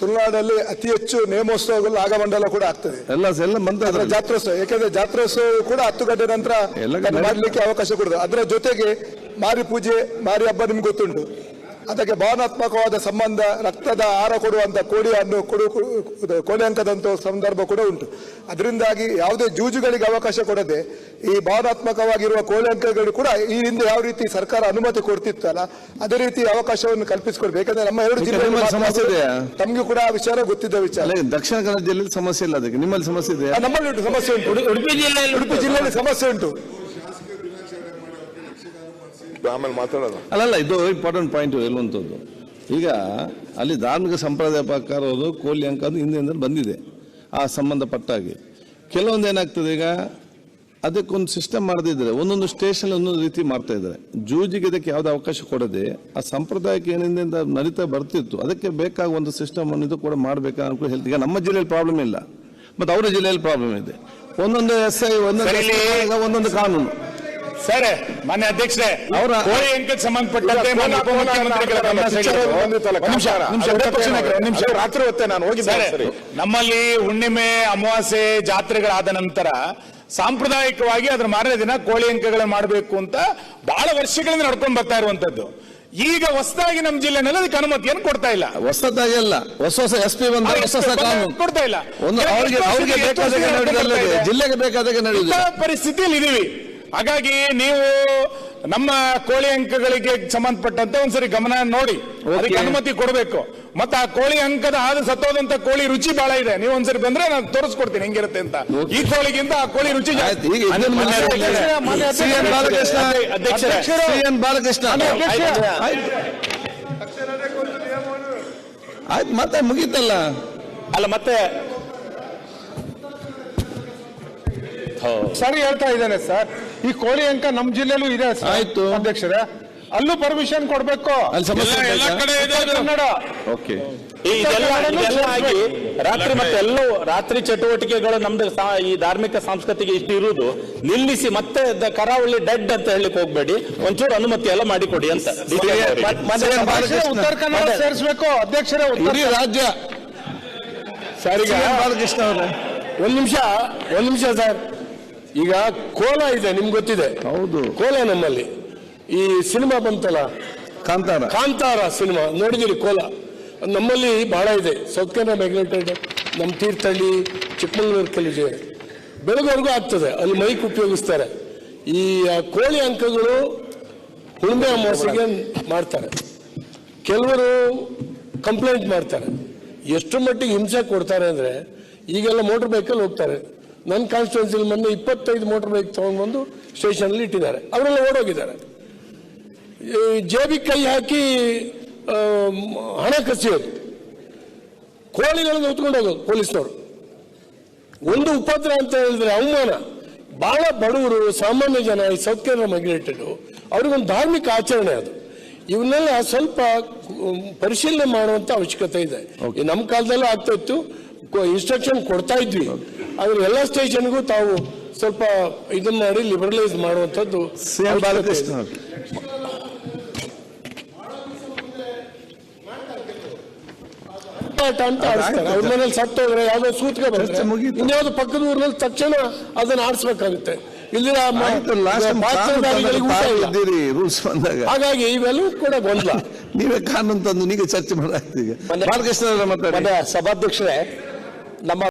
ತುಳುನಾಡಲ್ಲಿ ಅತಿ ಹೆಚ್ಚು ನೇಮೋತ್ಸವಗಳು ನಾಗಮಂಡಲ ಕೂಡ ಆಗ್ತದೆ. ಎಲ್ಲ ಎಲ್ಲ ಅದರ ಜಾತ್ರೋತ್ಸವ ಯಾಕಂದ್ರೆ ಜಾತ್ರೋತ್ಸವ ಕೂಡ ಹತ್ತು ಗಂಟೆ ನಂತರ ಮಾಡ್ಲಿಕ್ಕೆ ಅವಕಾಶ ಕೊಡುದು ಅದರ ಜೊತೆಗೆ ಮಾರಿ ಪೂಜೆ ಮಾರಿ ಹಬ್ಬ ನಿಮ್ಗೆ ಗೊತ್ತುಂಟು. ಅದಕ್ಕೆ ಭಾವನಾತ್ಮಕವಾದ ಸಂಬಂಧ ರಕ್ತದ ಆಹಾರ ಕೊಡುವಂಥ ಕೋಳಿ ಅನ್ನು ಕೊಡು- ಕೋಳಿ ಅಂಕದಂಥ ಸಂದರ್ಭ ಕೂಡ ಉಂಟು. ಅದರಿಂದಾಗಿ ಯಾವುದೇ ಜೂಜುಗಳಿಗೆ ಅವಕಾಶ ಕೊಡದೆ ಈ ಭಾವನಾತ್ಮಕವಾಗಿರುವ ಕೋಳಿ ಅಂಕಗಳು ಕೂಡ ಈ ಹಿಂದೆ ಯಾವ ರೀತಿ ಸರ್ಕಾರ ಅನುಮತಿ ಕೊಡ್ತಿತ್ತಲ್ಲ ಅದೇ ರೀತಿ ಅವಕಾಶವನ್ನು ಕಲ್ಪಿಸಿಕೊಡ್ಬೇಕು. ಯಾಕಂದ್ರೆ ನಮ್ಮ ಎರಡು ಜಿಲ್ಲೆಯಲ್ಲಿ ಸಮಸ್ಯೆ ಇದೆ ತಮಗೆ ಕೂಡ ಆ ವಿಚಾರ ಗೊತ್ತಿದ್ದ ವಿಚಾರ. ದಕ್ಷಿಣ ಕನ್ನಡ ಜಿಲ್ಲೆಯಲ್ಲಿ ಸಮಸ್ಯೆ ಇಲ್ಲ ಅದಕ್ಕೆ. ನಿಮ್ಮಲ್ಲಿ ಸಮಸ್ಯೆ ಇದೆ ನಮ್ಮಲ್ಲಿ ಉಂಟು ಸಮಸ್ಯೆ ಉಂಟು. ಉಡುಪಿ ಜಿಲ್ಲೆಯಲ್ಲಿ ಉಡುಪಿ ಜಿಲ್ಲೆಯಲ್ಲಿ ಸಮಸ್ಯೆ ಉಂಟು. ಆಮೇಲೆ ಮಾತಾಡೋದು. ಅಲ್ಲಲ್ಲ ಇದು ಇಂಪಾರ್ಟೆಂಟ್ ಪಾಯಿಂಟ್ ಎಲ್ಲುವಂಥದ್ದು ಈಗ ಅಲ್ಲಿ ಧಾರ್ಮಿಕ ಸಂಪ್ರದಾಯ ಪ್ರಕಾರ ಅದು ಕೋಲಿ ಅಂಕ ಅದು ಹಿಂದಿನಿಂದ ಬಂದಿದೆ ಆ ಸಂಬಂಧಪಟ್ಟಾಗಿ. ಕೆಲವೊಂದು ಏನಾಗ್ತದೆ ಈಗ ಅದಕ್ಕೊಂದು ಸಿಸ್ಟಮ್ ಮಾಡದಿದ್ರೆ ಒಂದೊಂದು ಸ್ಟೇಷನ್ ಒಂದೊಂದು ರೀತಿ ಮಾಡ್ತಾ ಇದ್ದಾರೆ. ಜೂಜಿಗೆ ಇದಕ್ಕೆ ಯಾವುದೇ ಅವಕಾಶ ಕೊಡದೆ ಆ ಸಂಪ್ರದಾಯಕ್ಕೆ ಏನಿಂದ ನಡೀತಾ ಬರ್ತಿತ್ತು ಅದಕ್ಕೆ ಬೇಕಾಗುವ ಒಂದು ಸಿಸ್ಟಮ್ ಅನ್ನು ಇದು ಕೂಡ ಮಾಡಬೇಕಾ ಅನ್ಕೊಂಡು ಹೇಳ್ತೀವಿ. ಈಗ ನಮ್ಮ ಜಿಲ್ಲೆಯಲ್ಲಿ ಪ್ರಾಬ್ಲಮ್ ಇಲ್ಲ ಮತ್ತೆ ಅವರ ಜಿಲ್ಲೆಯಲ್ಲಿ ಪ್ರಾಬ್ಲಮ್ ಇದೆ. ಒಂದೊಂದು ಎಸ್ ಐ ಒಂದೊಂದು ಒಂದೊಂದು ಕಾನೂನು. ಸರ್ ಮಾನ್ಯ ಅಧ್ಯಕ್ಷರೇ ಅವರ- ಕೋಳಿ ಅಂಕಕ್ಕೆ ಸಂಬಂಧಪಟ್ಟಂತೆ ಮಾನ್ಯ ಉಪಮುಖ್ಯಮಂತ್ರಿಗಳ ನಿಮಿಷ. ರಾತ್ರಿ ಹೊತ್ತೆ ನಾನು ಹೋಗಿದ್ದೆ ನಮ್ಮಲ್ಲಿ ಹುಣ್ಣಿಮೆ ಅಮಾವಾಸ್ಯೆ ಜಾತ್ರೆಗಳಾದ ನಂತರ ಸಾಂಪ್ರದಾಯಿಕವಾಗಿ ಅದ್ರ ಮಾರನೇ ದಿನ ಕೋಳಿ ಅಂಕಗಳನ್ನು ಮಾಡಬೇಕು ಅಂತ ಬಹಳ ವರ್ಷಗಳಿಂದ ನಡ್ಕೊಂಡು ಬರ್ತಾ ಇರುವಂತದ್ದು. ಈಗ ಹೊಸದಾಗಿ ನಮ್ಮ ಜಿಲ್ಲೆನಲ್ಲಿ ಅದಕ್ಕೆ ಅನುಮತಿಯನ್ನು ಕೊಡ್ತಾ ಇಲ್ಲ. ಹೊಸದಾಗಿ ಅಲ್ಲ ಹೊಸ ಹೊಸ ಎಸ್ ಪಿ ಬಂದ ಹೊಸ ಹೊಸ ಕಾನೂನು. ಕೊಡ್ತಾ ಇಲ್ಲ. ಒಂದು ಅವ್ರಿಗೆ ಅವ್ರಿಗೆ ಬೇಕಾದಾಗ ಜಿಲ್ಲೆಗೆ ಬೇಕಾದಾಗ ನಡೆಯುತ್ತೆ ಪರಿಸ್ಥಿತಿಯಲ್ಲಿ ಇದೀವಿ ಹಾಗಾಗಿ ನೀವು ನಮ್ಮ ಕೋಳಿ ಅಂಕಗಳಿಗೆ ಸಂಬಂಧಪಟ್ಟಂತೆ ಒಂದ್ಸರಿ ಗಮನ ನೋಡಿ. ಅದಕ್ಕೆ ಅನುಮತಿ ಕೊಡಬೇಕು. ಮತ್ತೆ ಆ ಕೋಳಿ ಅಂಕದ ಆದ ಸತ್ತೋದಂತ ಕೋಳಿ ರುಚಿ ಬಹಳ ಇದೆ. ನೀವು ಒಂದ್ಸರಿ ಬಂದ್ರೆ ನಾನು ತೋರಿಸ್ಕೊಡ್ತೀನಿ ಹೆಂಗಿರುತ್ತೆ ಅಂತ. ಈ ಕೋಳಿಗಿಂತ ಆ ಕೋಳಿ ರುಚಿ ಬಾಲಕೃಷ್ಣ. ಆಯ್ತು ಮತ್ತೆ ಮುಗೀತಲ್ಲ? ಅಲ್ಲ ಮತ್ತೆ ಸರಿ ಹೇಳ್ತಾ ಇದ್ದಾನೆ ಸರ್. ಈ ಕೋಳಿ ಅಂಕ ನಮ್ ಜಿಲ್ಲೆಲೂ ಇದೆ ಸರ್ ಆಯ್ತು. ಅಧ್ಯಕ್ಷರೇ. ಅಲ್ಲೂ ಪರ್ಮಿಷನ್ ಕೊಡ್ಬೇಕು. ಅಲ್ಲಿ ಸಮಸ್ಯೆ ಎಲ್ಲ ಉಂಟಾ? ಕಡೆ ಇದೆ ಅದು. ಕನ್ನಡ. ಓಕೆ. ಈ ಇದೆಲ್ಲ ಇದೆಲ್ಲ ಆಗಿ ರಾತ್ರಿ ಮತ್ತೆ ಎಲ್ಲೂ ರಾತ್ರಿ ಚಟುವಟಿಕೆಗಳು ನಮ್ದು ಸಾ- ಈ ಧಾರ್ಮಿಕ ಸಂಸ್ಕೃತಿಗೆ ಇಷ್ಟು ಇರುವುದು. ನಿಲ್ಲಿಸಿ ಮತ್ತೆ ದ- ಕರಾವಳಿ ಡೆಡ್ ಅಂತ ಹೇಳಲಿಕ್ಕೆ ಹೋಗ್ಬೇಡಿ. ಒಂಚೂರು ಅನುಮತಿ ಎಲ್ಲ ಮಾಡಿಕೊಡಿ ಅಂತ. ಉತ್ತರ ಕನ್ನಡ ಸೇರಿಸಬೇಕು. ಅಧ್ಯಕ್ಷರೇ ಉತ್ತರ ಇಡೀ ರಾಜ್ಯ. ಸರಿ ಬಾಲಕೃಷ್ಣ ಅವರೇ. ಒಂದ್ ನಿಮಿಷ ಒಂದ್ ನಿಮಿಷ ಸರ್. ಈಗ ಕೋಲ ಇದೆ ನಿಮ್ಗೆ ಗೊತ್ತಿದೆ. ಹೌದು. ಕೋಲ ನಮ್ಮಲ್ಲಿ. ಈ ಸಿನಿಮಾ ಬಂತಲ್ಲ? ಕಾಂತಾರ. ಕಾಂತಾರ ಸಿನಿಮಾ. ನೋಡಿದಿರಿ ಕೋಲ? ನಮ್ಮಲ್ಲಿ ಬಹಳ ಇದೆ. ಸೌತ್ ಕನ್ನಡ ಮ್ಯಾಗ್ನೆಟೆಡ್ ನಮ್ಮ ತೀರ್ಥಹಳ್ಳಿ ಚಿಕ್ಕಮಗಳೂರು ಕಲಿಜೆ ಬೆಳಗ್ವರೆಗೂ ಆಗ್ತದೆ. ಅಲ್ಲಿ ಮೈಕ್ ಉಪಯೋಗಿಸ್ತಾರೆ. ಈ ಕೋಳಿ ಅಂಕಗಳು ಹುಣ್ಣೆ ಅಮಾವಾಸ್ಯೆಗೆ ಮಾಡ್ತಾರೆ. ಕೆಲವರು ಕಂಪ್ಲೇಂಟ್ ಮಾಡ್ತಾರೆ. ಎಷ್ಟು ಮಟ್ಟಿಗೆ ಹಿಂಸೆ ಕೊಡ್ತಾರೆ ಅಂದರೆ ಈಗೆಲ್ಲ ಮೋಟರ್ ಬೈಕಲ್ಲಿ ಹೋಗ್ತಾರೆ. ನನ್ನ ಕಾನ್ಸ್ಟಿಟ್ಯೂನ್ಸಿಲಿ ಮೊನ್ನೆ ಇಪ್ಪತ್ತೈದು ಮೋಟರ್ ಬೈಕ್ ತೊಗೊಂಡ್ಬಂದು ಸ್ಟೇಷನಲ್ಲಿ ಇಟ್ಟಿದ್ದಾರೆ. ಅವರೆಲ್ಲ ಓಡೋಗಿದ್ದಾರೆ. ಈ ಜೇಬಿಗೆ ಕೈ ಹಾಕಿ ಹಣ ಕಸಿಯೋದು. ಕೋಳಿಗಳನ್ನು ಹೊತ್ಕೊಂಡು ಹೋಗೋದು ಪೊಲೀಸ್ನವರು. ಒಂದು ಉಪದ್ರ ಅಂತ ಹೇಳಿದ್ರೆ ಅವಮಾನ. ಬಹಳ ಬಡವರು ಸಾಮಾನ್ಯ ಜನ ಈ ಸೌತ್ ಕೇರಳ ಮೈಗ್ರೇಟೆಡ್ ಅವ್ರಿಗೊಂದು ಧಾರ್ಮಿಕ ಆಚರಣೆ ಅದು. ಇವನ್ನೆಲ್ಲ ಸ್ವಲ್ಪ ಪರಿಶೀಲನೆ ಮಾಡುವಂತ ಅವಶ್ಯಕತೆ ಇದೆ. ನಮ್ಮ ಕಾಲದಲ್ಲೂ ಆಗ್ತಾ ಇತ್ತು. ಇನ್ಸ್ಟ್ರಕ್ಷನ್ ಕೊಡ್ತಾ ಇದ್ವಿ. ಆದ್ರೆ ಎಲ್ಲ ಸ್ಟೇಷನ್ಗೂ ತಾವು ಸ್ವಲ್ಪ ಇದನ್ನ ಮಾಡಿ ಲಿಬರಲೈಸ್ ಮಾಡುವಂತದ್ದು ಸಿ ಎನ್ ಬಾಲಕೃಷ್ಣ ಅವರು. ಆಟ ಅಂತ ಆಡಿಸ್ತಾರೆ. ಅವ್ರ ಮನೇಲಿ ಸತ್ತೋದ್ರೆ ಯಾವ್ದೋ ಸೂತ್ಗೆ ಬಂದ್ರೆ ಚರ್ಚೆ ಮುಗೀತು. ಇನ್ಯಾವ್ದು ಪಕ್ಕದ ಊರಿನಲ್ಲಿ ತಕ್ಷಣ ಅದನ್ನ ಆಡಿಸ್ಬೇಕಾಗುತ್ತೆ. ಇಲ್ಲಿ ಆಯ್ತು ಲಾಸ್ಟ್ ಪಾತ್ರಧಾರಿಗಳಿಗೆ ಊಟ ಇಲ್ಲ. ಇದ್ದೀರಿ ರೂಲ್ಸ್ ಬಂದಾಗ. ಹಾಗಾಗಿ ಇವೆಲ್ಲವೂ ಕೂಡ ಗೊಂದಲ. ನೀವೇ ಕಾನೂನು ತಂದು ನೀವೇ ಚರ್ಚೆ ಮಾಡಾಗ್ತೀಗ ಬಾಲಕೃಷ್ಣ ಮಾತಾಡಿ. ಸಭಾಧ್ಯಕ್ಷರೇ ನಮ್ಮ